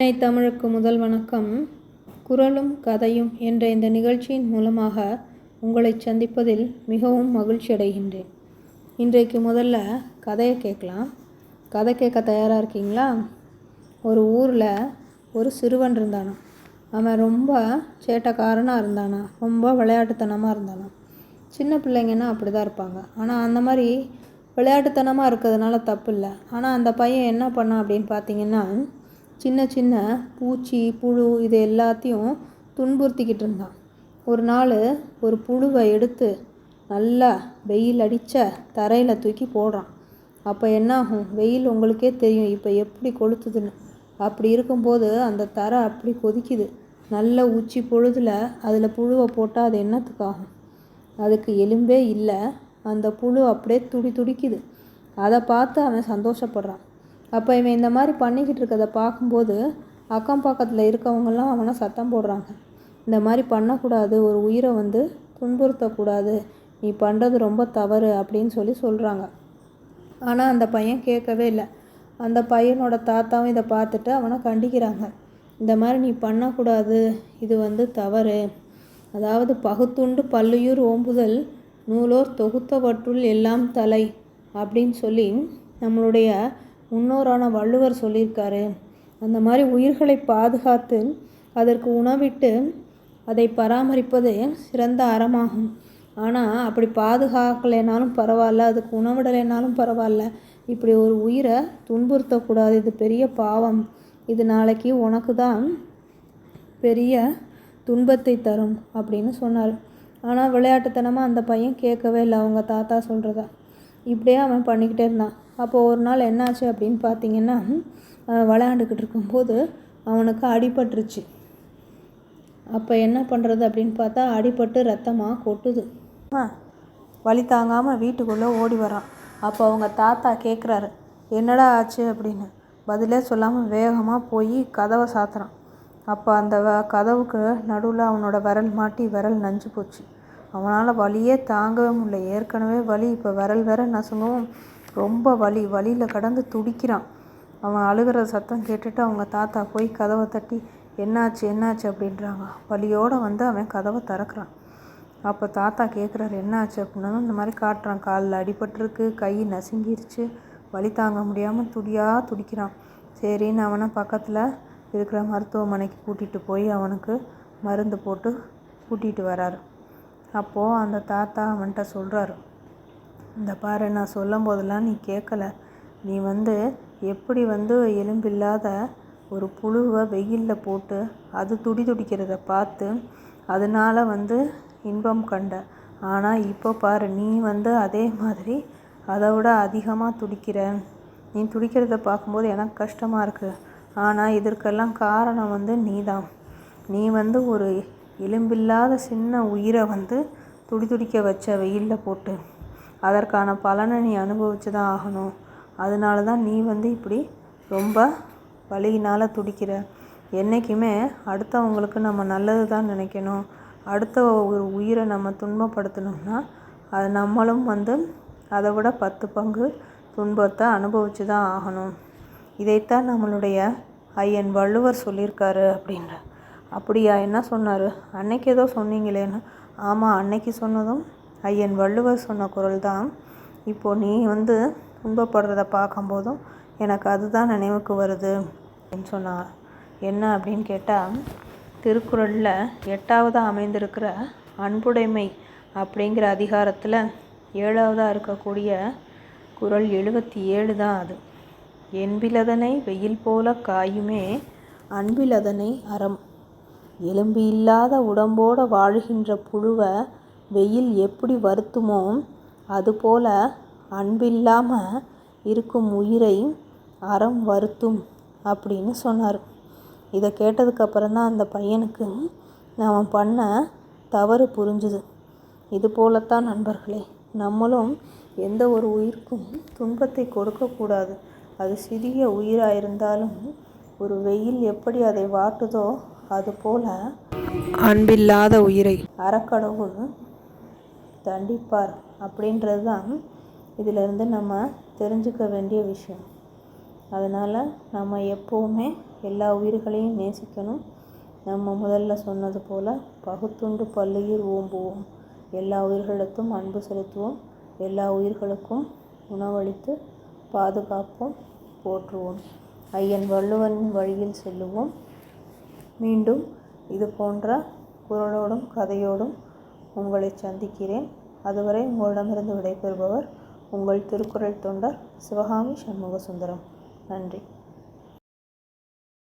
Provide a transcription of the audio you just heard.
சென்னை தமிழுக்கு முதல் வணக்கம். குரலும் கதையும் என்ற இந்த நிகழ்ச்சியின் மூலமாக உங்களை சந்திப்பதில் மிகவும் மகிழ்ச்சி அடைகின்றேன். இன்றைக்கு முதல்ல கதையை கேட்கலாம். கதை கேட்க தயாராக இருக்கீங்களா? ஒரு ஊரில் ஒரு சிறுவன் இருந்தானா அவன் ரொம்ப சேட்டக்காரனாக இருந்தானா ரொம்ப விளையாட்டுத்தனமாக இருந்தானா சின்ன பிள்ளைங்கன்னா அப்படி தான் இருப்பாங்க. ஆனால் அந்த மாதிரி விளையாட்டுத்தனமாக இருக்கிறதுனால தப்பு இல்லை ஆனால் அந்த பையன் என்ன பண்ணான் அப்படின்னு பார்த்தீங்கன்னா சின்ன சின்ன பூச்சி புழு இது எல்லாத்தையும் துன்புறுத்திக்கிட்டு இருந்தான். ஒரு நாள் ஒரு புழுவை எடுத்து நல்லா வெயில் அடித்த தரையில் தூக்கி போடுறான். அப்போ என்ன ஆகும் வெயில் உங்களுக்கே தெரியும். இப்போ எப்படி கொளுத்துதுன்னு. அப்படி இருக்கும்போது அந்த தரை அப்படி கொதிக்குது. நல்ல உச்சி பொழுதில் அதில் புழுவை போட்டால் அது என்னத்துக்காகும்? அதுக்கு எலும்பே இல்லை. அந்த புழு அப்படியே துடி துடிக்குது. அதை பார்த்து அவன் சந்தோஷப்படுறான். அப்போ இவன் இந்த மாதிரி பண்ணிக்கிட்டு இருக்கிறத பார்க்கும்போது அக்கம் பக்கத்தில் இருக்கவங்கெல்லாம் அவனை சத்தம் போடுறாங்க. இந்த மாதிரி பண்ணக்கூடாது ஒரு உயிரை வந்து துன்புறுத்தக்கூடாது நீ பண்ணுறது ரொம்ப தவறு அப்படின்னு சொல்லி சொல்கிறாங்க ஆனால் அந்த பையன் கேட்கவே இல்லை. அந்த பையனோட தாத்தாவும் இதை பார்த்துட்டு அவனை கண்டிக்கிறாங்க. இந்த மாதிரி நீ பண்ணக்கூடாது இது வந்து தவறு. அதாவது பகுத்துண்டு பல்லுயிர் ஓம்புதல் நூலோர் தொகுத்தவற்றுள் எல்லாம் தலை அப்படின்னு சொல்லி நம்மளுடைய முன்னோரான வள்ளுவர் சொல்லியிருக்காரு. அந்த மாதிரி உயிர்களை பாதுகாத்து அதற்கு உணவிட்டு அதை பராமரிப்பது சிறந்த அறமாகும். ஆனால் அப்படி பாதுகாக்கலைனாலும் பரவாயில்ல அதுக்கு உணவிடலைனாலும் பரவாயில்ல. இப்படி ஒரு உயிரை துன்புறுத்தக்கூடாது இது பெரிய பாவம். இது நாளைக்கு உனக்கு தான் பெரிய துன்பத்தை தரும் அப்படின்னு சொன்னார். ஆனால் விளையாட்டுத்தனமாக அந்த பையன் கேட்கவே இல்லை அவங்க தாத்தா சொல்கிறத இப்படியே அவன் பண்ணிக்கிட்டே இருந்தான். அப்போது ஒரு நாள் என்னாச்சு அப்படின்னு பார்த்தீங்கன்னா விளையாண்டுக்கிட்டு இருக்கும்போது அவனுக்கு அடிபட்டுருச்சு. அப்போ என்ன பண்ணுறது அப்படின்னு பார்த்தா அடிபட்டு ரத்தமாக கொட்டுது. வழி தாங்காமல் வீட்டுக்குள்ளே ஓடி வரான். அப்போ அவங்க தாத்தா கேட்குறாரு என்னடா ஆச்சு? அப்படின்னு. பதிலே சொல்லாமல் வேகமாக போய் கதவை சாத்துறான். அப்போ அந்த வ கதவுக்கு நடுவில் அவனோட விரல் மாட்டி விரல் நஞ்சு போச்சு. அவனால் வலியே தாங்கவே முடியல. ஏற்கனவே வலி இப்போ விரல் வேற நசுங்கவும் ரொம்ப வலி. வலியில் கடந்து துடிக்கிறான். அவன் அழுகிற சத்தம் கேட்டுட்டு அவங்க தாத்தா போய் கதவை தட்டி என்னாச்சு என்னாச்சு? அப்படின்றாங்க. வலியோடு வந்து அவன் கதவை திறக்கிறான். அப்போ தாத்தா கேட்குறாரு என்னாச்சு? அப்படின்னாலும் இந்த மாதிரி காட்டுறான். காலில் அடிபட்டிருக்கு கை நசுங்கிருச்சு. வலி தாங்க முடியாமல் துடியாக துடிக்கிறான். சரின்னு அவனை பக்கத்தில் இருக்கிற மருத்துவமனைக்கு கூட்டிகிட்டு போய் அவனுக்கு மருந்து போட்டு கூட்டிகிட்டு வராரு. அப்போது அந்த தாத்தா அவன்கிட்ட சொல்கிறாரு இந்த பாரு நான் சொல்லும் போதெல்லாம் நீ கேட்கல நீ வந்து எப்படி வந்து எலும்பில்லாத ஒரு புழுவை வெயிலில் போட்டு அது துடி துடிக்கிறத பார்த்து அதனால் வந்து இன்பம் கண்ட. ஆனால் இப்போ பாரு நீ வந்து அதே மாதிரி அதை விட அதிகமாக துடிக்கிற. நீ துடிக்கிறத பார்க்கும்போது எனக்கு கஷ்டமாக இருக்குது ஆனால் இதற்கெல்லாம் காரணம் வந்து நீ தான் நீ வந்து ஒரு எலும்பில்லாத சின்ன உயிரை வந்து துடி துடிக்க வச்ச வெயிலில் போட்டு அதற்கான பலனை நீ அனுபவிச்சு தான் ஆகணும். அதனால தான் நீ வந்து இப்படி ரொம்ப வலியினால் துடிக்கிற. என்றைக்குமே அடுத்தவங்களுக்கு நம்ம நல்லது தான் நினைக்கணும். அடுத்த ஒரு உயிரை நம்ம துன்பப்படுத்தணும்னா அது நம்மளும் வந்து அதை விட பத்து பங்கு துன்பத்தை அனுபவிச்சு தான் ஆகணும். இதைத்தான் நம்மளுடைய ஐயன் வள்ளுவர் சொல்லியிருக்காரு அப்படின்ற அப்படியா? என்ன சொன்னார்? அன்னைக்கு ஏதோ சொன்னீங்களேன்னு. ஆமாம் அன்னைக்கு சொன்னதும் ஐயன் வள்ளுவர் சொன்ன குரல் தான் இப்போது நீ வந்து துன்பப்படுறத பார்க்கும்போதும் எனக்கு அதுதான் நினைவுக்கு வருது அப்படின்னு சொன்னார். என்ன அப்படின்னு கேட்டால் திருக்குறளில் எட்டாவதாக அமைந்திருக்கிற அன்புடைமை அப்படிங்கிற அதிகாரத்தில் ஏழாவதாக இருக்கக்கூடிய குரல் எழுபத்தி ஏழு தான் அது என்பிலதனை வெயில் போல காயுமே அன்பிலதனை அறம். எலும்பு இல்லாத உடம்போடு வாழ்கின்ற புழுவை வெயில் எப்படி வருத்துமோ அதுபோல அன்பில்லாமல் இருக்கும் உயிரை அறம் வருத்தும் அப்படின்னு சொன்னார். இதை கேட்டதுக்கப்புறம் தான் அந்த பையனுக்கு அவன் பண்ண தவறு புரிஞ்சுது. இது போலத்தான் நண்பர்களே நம்மளும் எந்த ஒரு உயிருக்கும் துன்பத்தை கொடுக்கக்கூடாது. அது சிறிய உயிராக இருந்தாலும் ஒரு வெயில் எப்படி அதை வாட்டுதோ அதுபோல் அன்பில்லாத உயிரை அறக்கடவுள் தண்டிப்பார் அப்படின்றது தான் இதிலிருந்து நம்ம தெரிஞ்சுக்க வேண்டிய விஷயம். அதனால் நம்ம எப்போவுமே எல்லா உயிர்களையும் நேசிக்கணும். நம்ம முதல்ல சொன்னது போல் பகுத்துண்டு பல்லுயிர் ஓம்புவோம். எல்லா உயிர்களுக்கும் அன்பு செலுத்துவோம். எல்லா உயிர்களுக்கும் உணவளித்து பாதுகாப்போம் போற்றுவோம். ஐயன் வள்ளுவனின் வழியில் செல்லுவோம். மீண்டும் இது போன்ற குரலோடும் கதையோடும் உங்களை சந்திக்கிறேன். அதுவரை உங்களிடமிருந்து விடைபெறுபவர் உங்கள் திருக்குறள் தொண்டர் சிவகாமி சண்முக சுந்தரம் நன்றி.